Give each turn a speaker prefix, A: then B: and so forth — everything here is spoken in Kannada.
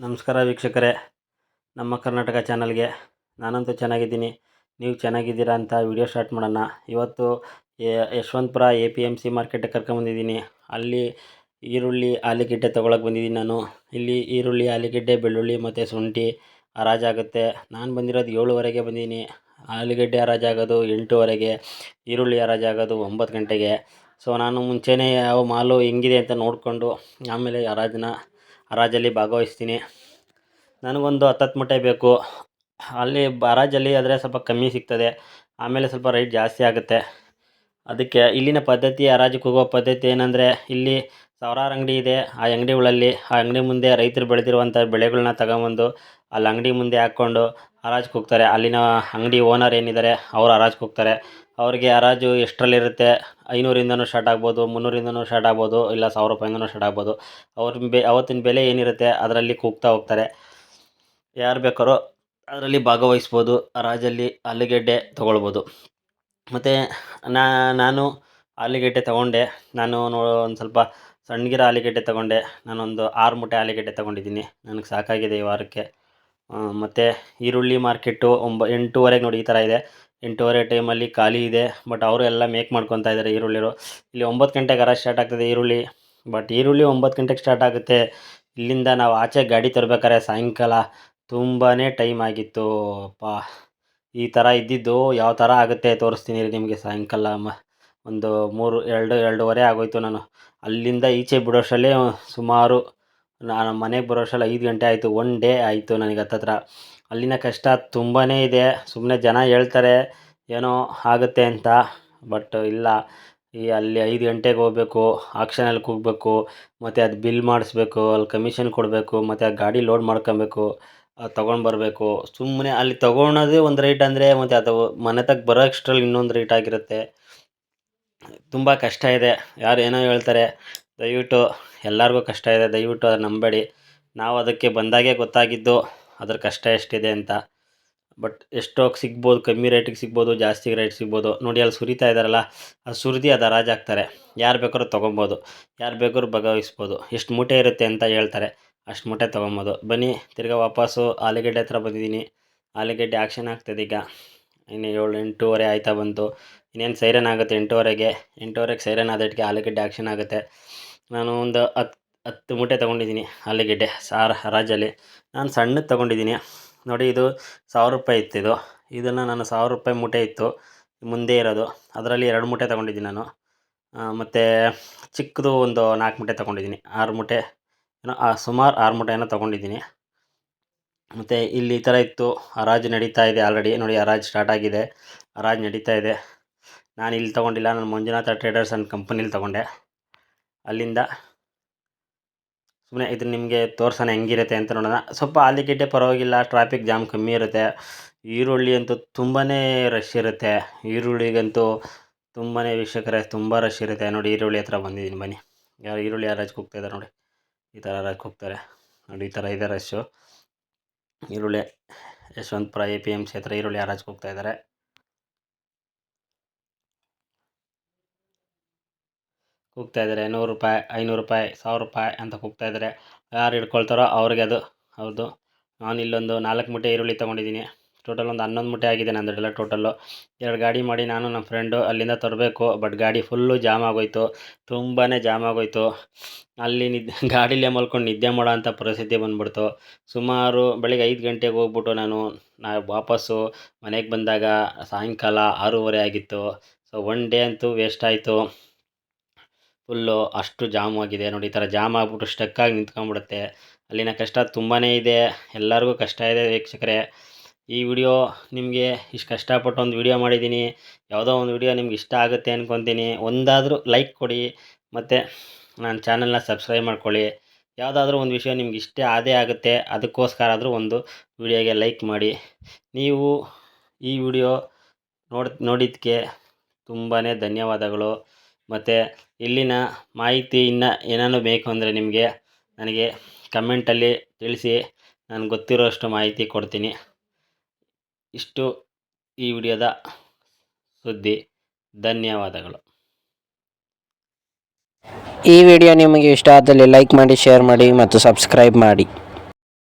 A: ನಮಸ್ಕಾರ ವೀಕ್ಷಕರೇ. ನಮ್ಮ ಕರ್ನಾಟಕ ಚಾನಲ್ಗೆ ನಾನಂತೂ ಚೆನ್ನಾಗಿದ್ದೀನಿ. ನೀವು ಚೆನ್ನಾಗಿದ್ದೀರಾ ಅಂತ ವಿಡಿಯೋ ಸ್ಟಾರ್ಟ್ ಮಾಡೋಣ. ಇವತ್ತು Yeshwanthpur A P M C ಮಾರ್ಕೆಟಿಗೆ ಕರ್ಕೊಂಬಂದಿದ್ದೀನಿ ಅಲ್ಲಿ ಈರುಳ್ಳಿ, ಆಲೂಗೆಡ್ಡೆ ತೊಗೊಳಕ್ಕೆ ಬಂದಿದ್ದೀನಿ ನಾನು. ಇಲ್ಲಿ ಈರುಳ್ಳಿ, ಆಲೂಗೆಡ್ಡೆ, ಬೆಳ್ಳುಳ್ಳಿ ಮತ್ತು ಶುಂಠಿ ಹರಾಜಾಗುತ್ತೆ ನಾನು ಬಂದಿರೋದು ಏಳುವರೆಗೆ ಬಂದಿದ್ದೀನಿ. ಆಲೂಗೆಡ್ಡೆ ಹರಾಜಾಗೋದು ಎಂಟೂವರೆಗೆ, ಈರುಳ್ಳಿ ಹರಾಜಾಗೋದು ಒಂಬತ್ತು ಗಂಟೆಗೆ. ಸೊ, ನಾನು ಮುಂಚೆನೇ ಯಾವ ಮಾಲು ಹೆಂಗಿದೆ ಅಂತ ನೋಡಿಕೊಂಡು ಆಮೇಲೆ ಹರಾಜನ್ನ ಹರಾಜಲ್ಲಿ ಭಾಗವಹಿಸ್ತೀನಿ. ನನಗೊಂದು ಹತ್ತತ್ತು ಮೊಟ್ಟೆ ಬೇಕು. ಅಲ್ಲಿ ಹರಾಜಲ್ಲಿ ಆದರೆ ಸ್ವಲ್ಪ ಕಮ್ಮಿ ಸಿಗ್ತದೆ. ಆಮೇಲೆ ಸ್ವಲ್ಪ ರೇಟ್ ಜಾಸ್ತಿ ಆಗುತ್ತೆ. ಅದಕ್ಕೆ ಇಲ್ಲಿನ ಪದ್ಧತಿ ಹರಾಜಿಗೆ ಹೋಗೋ ಪದ್ಧತಿ ಏನಂದರೆ ಇಲ್ಲಿ ಸಾವಿರಾರು ಅಂಗಡಿ ಇದೆ. ಆ ಅಂಗಡಿಗಳಲ್ಲಿ, ಆ ಅಂಗಡಿ ಮುಂದೆ ರೈತರು ಬೆಳೆದಿರುವಂಥ ಬೆಳೆಗಳನ್ನ ತಗೊಂಬಂದು ಅಲ್ಲಿ ಅಂಗಡಿ ಮುಂದೆ ಹಾಕ್ಕೊಂಡು ಹರಾಜಿಗೆ ಹೋಗ್ತಾರೆ. ಅಲ್ಲಿನ ಅಂಗಡಿ ಓನರ್ ಏನಿದ್ದಾರೆ, ಅವ್ರು ಹರಾಜಿಗೆ ಹೋಗ್ತಾರೆ. ಅವ್ರಿಗೆ ಹರಾಜು ಎಷ್ಟರಲ್ಲಿರುತ್ತೆ? ಐನೂರಿಂದನೂ ಸ್ಟಾರ್ಟ್ ಆಗ್ಬೋದು, ಮುನ್ನೂರಿಂದನೂ ಸ್ಟಾರ್ಟ್ ಆಗ್ಬೋದು, ಇಲ್ಲ ಸಾವಿರ ರೂಪಾಯಿಂದನೂ ಸ್ಟಾರ್ಟ್ ಆಗ್ಬೋದು. ಅವ್ರ ಬೆ, ಅವತ್ತಿನ ಬೆಲೆ ಏನಿರುತ್ತೆ ಅದರಲ್ಲಿ ಕೂಗ್ತಾ ಹೋಗ್ತಾರೆ. ಯಾರು ಬೇಕಾರೋ ಅದರಲ್ಲಿ ಭಾಗವಹಿಸ್ಬೋದು, ಹರಾಜಲ್ಲಿ ಆಲೂಗೆಡ್ಡೆ ತೊಗೊಳ್ಬೋದು. ಮತ್ತು ನಾನು ಆಲೂಗೆಡ್ಡೆ ತೊಗೊಂಡೆ. ನಾನು ಒಂದು ಸ್ವಲ್ಪ ಸಣ್ಣಗಿರೋ ಆಲೂಗೆಡ್ಡೆ ತೊಗೊಂಡೆ. ನಾನೊಂದು ಆರು ಮೂಟೆ ಆಲೂಗೆಡ್ಡೆ ತೊಗೊಂಡಿದ್ದೀನಿ. ನನಗೆ ಸಾಕಾಗಿದೆ ಈ ವಾರಕ್ಕೆ. ಮತ್ತು ಈರುಳ್ಳಿ ಮಾರ್ಕೆಟು ಒಂಬ, ಎಂಟೂವರೆಗೆ ನೋಡಿ ಈ ಥರ ಇದೆ. ಎಂಟೂವರೆ ಟೈಮಲ್ಲಿ ಖಾಲಿ ಇದೆ ಬಟ್ ಅವರು ಎಲ್ಲ ಮೇಕ್ ಮಾಡ್ಕೊತಾ ಇದ್ದಾರೆ ಈರುಳ್ಳಿರು. ಇಲ್ಲಿ ಒಂಬತ್ತು ಗಂಟೆಗೆ ಅರ ಸ್ಟಾರ್ಟ್ ಆಗ್ತದೆ ಈರುಳ್ಳಿ ಬಟ್ ಈರುಳ್ಳಿ ಒಂಬತ್ತು ಗಂಟೆಗೆ ಸ್ಟಾರ್ಟ್ ಆಗುತ್ತೆ. ಇಲ್ಲಿಂದ ನಾವು ಆಚೆ ಗಾಡಿ ತರಬೇಕಾದ್ರೆ ಸಾಯಂಕಾಲ ತುಂಬಾ ಟೈಮ್ ಆಗಿತ್ತು. ಅಪ್ಪ ಈ ಥರ ಇದ್ದಿದ್ದು ಯಾವ ಥರ ಆಗುತ್ತೆ ತೋರಿಸ್ತೀನಿ ರೀ ನಿಮಗೆ ಸಾಯಂಕಾಲ ಮ, ಒಂದು ಮೂರು, ಎರಡು, ಎರಡೂವರೆ ಆಗೋಯ್ತು ನಾನು. ಅಲ್ಲಿಂದ ಈಚೆ ಬಿಡೋಷ್ಟರಲ್ಲಿ ಸುಮಾರು ನಾನು ಮನೆಗೆ ಬರೋಷ್ಟರಲ್ಲಿ ಐದು ಗಂಟೆ ಆಯಿತು ಒನ್ ಡೇ ಆಯಿತು ನನಗೆ ಹತ್ತತ್ರ. ಅಲ್ಲಿನ ಕಷ್ಟ ತುಂಬಾ ಇದೆ. ಸುಮ್ಮನೆ ಜನ ಹೇಳ್ತಾರೆ, ಏನೋ ಆಗುತ್ತೆ ಅಂತ. ಬಟ್ ಇಲ್ಲ, ಈ ಅಲ್ಲಿ ಐದು ಗಂಟೆಗೆ ಹೋಗ್ಬೇಕು, ಆಕ್ಷನಲ್ಲಿ ಕೂಗಬೇಕು, ಮತ್ತು ಅದು ಬಿಲ್ ಮಾಡಿಸ್ಬೇಕು, ಅಲ್ಲಿ ಕಮಿಷನ್ ಕೊಡಬೇಕು, ಮತ್ತು ಆ ಗಾಡಿ ಲೋಡ್ ಮಾಡ್ಕೊಬೇಕು, ಅದು ತಗೊಂಡು ಬರಬೇಕು. ಸುಮ್ಮನೆ ಅಲ್ಲಿ ತೊಗೊಳೋದೇ ಒಂದು ರೇಟ್ ಅಂದರೆ ಮತ್ತು ಅದು ಮನೆ ತಗ್ ಬರೋ ಅಷ್ಟರಲ್ಲಿ ಇನ್ನೊಂದು ರೇಟ್ ಆಗಿರುತ್ತೆ. ತುಂಬ ಕಷ್ಟ ಇದೆ. ಯಾರು ಏನೋ ಹೇಳ್ತಾರೆ, ದಯವಿಟ್ಟು ಎಲ್ಲರಿಗೂ ಕಷ್ಟ ಇದೆ, ದಯವಿಟ್ಟು ಅದನ್ನ ನಂಬೇಡಿ. ನಾವು ಅದಕ್ಕೆ ಬಂದಾಗೆ ಗೊತ್ತಾಗಿದ್ದು. ಅದ್ರ ಕಷ್ಟ ಎಷ್ಟಿದೆ ಅಂತ. ಬಟ್ ಎಷ್ಟೋ ಸಿಗ್ಬೋದು, ಕಮ್ಮಿ ರೇಟಿಗೆ ಸಿಗ್ಬೋದು, ಜಾಸ್ತಿ ರೇಟ್ ಸಿಗ್ಬೋದು. ನೋಡಿ, ಅಲ್ಲಿ ಸುರಿತಾ ಇದ್ದಾರಲ್ಲ ಅದು ಸುರಿದು ಅದು ಹರಾಜು ಹಾಕ್ತಾರೆ ಯಾರು ಬೇಕಾದ್ರೂ ತೊಗೊಬೋದು, ಯಾರು ಬೇಕಾದ್ರೂ ಭಾಗವಹಿಸ್ಬೋದು. ಎಷ್ಟು ಮೂಟೆ ಇರುತ್ತೆ ಅಂತ ಹೇಳ್ತಾರೆ, ಅಷ್ಟು ಮೂಟೆ ತೊಗೊಬೋದು. ಬನ್ನಿ, ತಿರ್ಗಾ ವಾಪಸ್ಸು ಆಲೂಗಡ್ಡೆ ಹತ್ರ ಬಂದಿದ್ದೀನಿ. ಆಲೂಗಡ್ಡೆ ಆಕ್ಷನ್ ಆಗ್ತದೆ ಈಗ. ಇನ್ನು ಏಳು, ಎಂಟೂವರೆ ಆಯ್ತಾ ಬಂತು. ಇನ್ನೇನು ಸೈರನ್ ಆಗುತ್ತೆ ಎಂಟೂವರೆಗೆ? ಎಂಟೂವರೆಗೆ ಸೈರನ್ ಆದಟ್ಟಿಗೆ ಆಲೂಗಡ್ಡೆ ಆಕ್ಷನ್ ಆಗುತ್ತೆ. ನಾನು ಒಂದು ಹತ್ತು ಹತ್ತು ಮೂಟೆ ತೊಗೊಂಡಿದ್ದೀನಿ ಆಲೂಗೆಡ್ಡೆ ಸಾರು ಹರಾಜಲ್ಲಿ ನಾನು ಸಣ್ಣದು ತೊಗೊಂಡಿದ್ದೀನಿ. ನೋಡಿ ಇದು ಸಾವಿರ ರೂಪಾಯಿ ಇತ್ತು ಇದು. ಇದನ್ನು ನಾನು ಸಾವಿರ ರೂಪಾಯಿ ಮೂಟೆ ಇತ್ತು, ಮುಂದೆ ಇರೋದು. ಅದರಲ್ಲಿ ಎರಡು ಮೂಟೆ ತೊಗೊಂಡಿದ್ದೀನಿ ನಾನು. ಮತ್ತು ಚಿಕ್ಕದು ಒಂದು ನಾಲ್ಕು ಮೂಟೆ ತೊಗೊಂಡಿದ್ದೀನಿ. ಆರು ಮೂಟೆ, ಏನೋ ಸುಮಾರು ಆರು ಮೂಟೆ ಏನೋ ತೊಗೊಂಡಿದ್ದೀನಿ. ಮತ್ತು ಇಲ್ಲಿ ಈ ಥರ ಇತ್ತು. ಹರಾಜು ನಡೀತಾ ಇದೆ ಆಲ್ರೆಡಿ ನೋಡಿ ಹರಾಜು ಸ್ಟಾರ್ಟ್ ಆಗಿದೆ. ಹರಾಜು ನಡೀತಾ ಇದೆ. ನಾನು ಇಲ್ಲಿ ತೊಗೊಂಡಿಲ್ಲ. ನಾನು ಮಂಜುನಾಥ ಟ್ರೇಡರ್ಸ್ ಅಂಡ್ ಕಂಪನಿಲಿ ತೊಗೊಂಡೆ. ಅಲ್ಲಿಂದ ಸುಮ್ಮನೆ ಇದು ನಿಮಗೆ ತೋರ್ಸೋಣ ಹೆಂಗಿರುತ್ತೆ ಅಂತ ನೋಡೋಣ. ಸ್ವಲ್ಪ ಆಲೂಗೆಡ್ಡೆ ಪರವಾಗಿಲ್ಲ ಟ್ರಾಫಿಕ್ ಜಾಮ್ ಕಮ್ಮಿ ಇರುತ್ತೆ. ಈರುಳ್ಳಿ ಅಂತೂ ತುಂಬಾ ರಶ್ ಇರುತ್ತೆ. ಈರುಳ್ಳಿಗಂತೂ ತುಂಬಾ ವೀಕ್ಷಕರೇ ತುಂಬ ರಶ್ ಇರುತ್ತೆ. ನೋಡಿ ಈರುಳ್ಳಿ ಹತ್ರ ಬಂದಿದ್ದೀನಿ, ಬನ್ನಿ. ಯಾರು ಈರುಳ್ಳಿ ಯಾರು ಹೋಗ್ತಾ ಇದ್ದಾರೆ ನೋಡಿ. ಈ ಥರ ಹರಾಜ್ಗೆ ಹೋಗ್ತಾರೆ ನೋಡಿ ಈ ಥರ ಇದೆ ರಶ್ಶು ಈರುಳ್ಳಿ Yeshwanthpur A P M C ಹತ್ರ ಈರುಳ್ಳಿ ಹೋಗ್ತಾ ಕೂಗ್ತಾ ಇದ್ದಾರೆ ನೂರು ರೂಪಾಯಿ, ಐನೂರು ರೂಪಾಯಿ, ಸಾವಿರ ರೂಪಾಯಿ ಅಂತ ಹೋಗ್ತಾ ಇದ್ದಾರೆ ಯಾರು ಹಿಡ್ಕೊಳ್ತಾರೋ ಅವ್ರಿಗೆ ಅದು. ಹೌದು. ನಾನು ಇಲ್ಲೊಂದು ನಾಲ್ಕು ಮೂಟೆ ಈರುಳ್ಳಿ ತೊಗೊಂಡಿದ್ದೀನಿ. ಟೋಟಲ್ ಒಂದು ಹನ್ನೊಂದು ಮೂಟೆ ಆಗಿದೆ ನಂದೆಲ್ಲ ಟೋಟಲ್ಲು ಎರಡು ಗಾಡಿ ಮಾಡಿ ನಾನು ನಮ್ಮ ಫ್ರೆಂಡು ಅಲ್ಲಿಂದ ತರಬೇಕು ಬಟ್ ಗಾಡಿ ಫುಲ್ಲು ಜಾಮ್ ಆಗೋಯ್ತು. ತುಂಬಾ ಜಾಮ್ ಆಗೋಯ್ತು. ಅಲ್ಲಿ ನಿದ್ದೆ ಗಾಡೀಲೇ ಮಲ್ಕೊಂಡು ನಿದ್ದೆ ಮಾಡೋ ಅಂಥ ಪರಿಸ್ಥಿತಿ ಬಂದ್ಬಿಡ್ತು. ಸುಮಾರು ಬೆಳಿಗ್ಗೆ ಐದು ಗಂಟೆಗೆ ಹೋಗ್ಬಿಟ್ಟು ನಾನು, ನಾ ವಾಪಸ್ಸು ಮನೆಗೆ ಬಂದಾಗ ಸಾಯಂಕಾಲ ಆರೂವರೆ ಆಗಿತ್ತು. ಸೊ ಒನ್ ಡೇ ಅಂತೂ ವೇಸ್ಟ್ ಆಯಿತು. ಫುಲ್ಲು ಅಷ್ಟು ಜಾಮ್ ಆಗಿದೆ. ನೋಡಿ, ಈ ಥರ ಜಾಮ್ ಆಗಿಬಿಟ್ಟು ಸ್ಟಕ್ಕಾಗಿ ನಿಂತ್ಕೊಂಡ್ಬಿಡುತ್ತೆ. ಅಲ್ಲಿನ ಕಷ್ಟ ತುಂಬಾ ಇದೆ. ಎಲ್ಲರಿಗೂ ಕಷ್ಟ ಇದೆ ವೀಕ್ಷಕರೇ. ಈ ವಿಡಿಯೋ ನಿಮಗೆ ಇಷ್ಟು ಕಷ್ಟಪಟ್ಟು ಒಂದು ವಿಡಿಯೋ ಮಾಡಿದ್ದೀನಿ. ಯಾವುದೋ ಒಂದು ವಿಡಿಯೋ ನಿಮ್ಗೆ ಇಷ್ಟ ಆಗುತ್ತೆ ಅಂದ್ಕೊತೀನಿ ಒಂದಾದರೂ ಲೈಕ್ ಕೊಡಿ. ಮತ್ತು ನನ್ನ ಚಾನಲ್ನ ಸಬ್ಸ್ಕ್ರೈಬ್ ಮಾಡ್ಕೊಳ್ಳಿ. ಯಾವುದಾದ್ರೂ ಒಂದು ವಿಷಯ ನಿಮ್ಗೆ ಇಷ್ಟೇ ಆದೇ ಆಗುತ್ತೆ, ಅದಕ್ಕೋಸ್ಕರ ಆದರೂ ಒಂದು ವಿಡಿಯೋಗೆ ಲೈಕ್ ಮಾಡಿ. ನೀವು ಈ ವಿಡಿಯೋ ನೋಡ್, ನೋಡಿದ್ದಕ್ಕೆ ತುಂಬಾ ಧನ್ಯವಾದಗಳು. ಮತ್ತು ಇಲ್ಲಿನ ಮಾಹಿತಿ ಇನ್ನು ಏನಾನು ಬೇಕು ಅಂದರೆ ನಿಮಗೆ ನನಗೆ ಕಮೆಂಟಲ್ಲಿ ತಿಳಿಸಿ. ನಾನು ಗೊತ್ತಿರೋಷ್ಟು ಮಾಹಿತಿ ಕೊಡ್ತೀನಿ. ಇಷ್ಟು ಈ ವಿಡಿಯೋದ ಸುದ್ದಿ. ಧನ್ಯವಾದಗಳು.
B: ಈ ವಿಡಿಯೋ ನಿಮಗೆ ಇಷ್ಟ ಆದಲ್ಲಿ ಲೈಕ್ ಮಾಡಿ ಶೇರ್ ಮಾಡಿ ಮತ್ತು ಸಬ್ಸ್ಕ್ರೈಬ್ ಮಾಡಿ.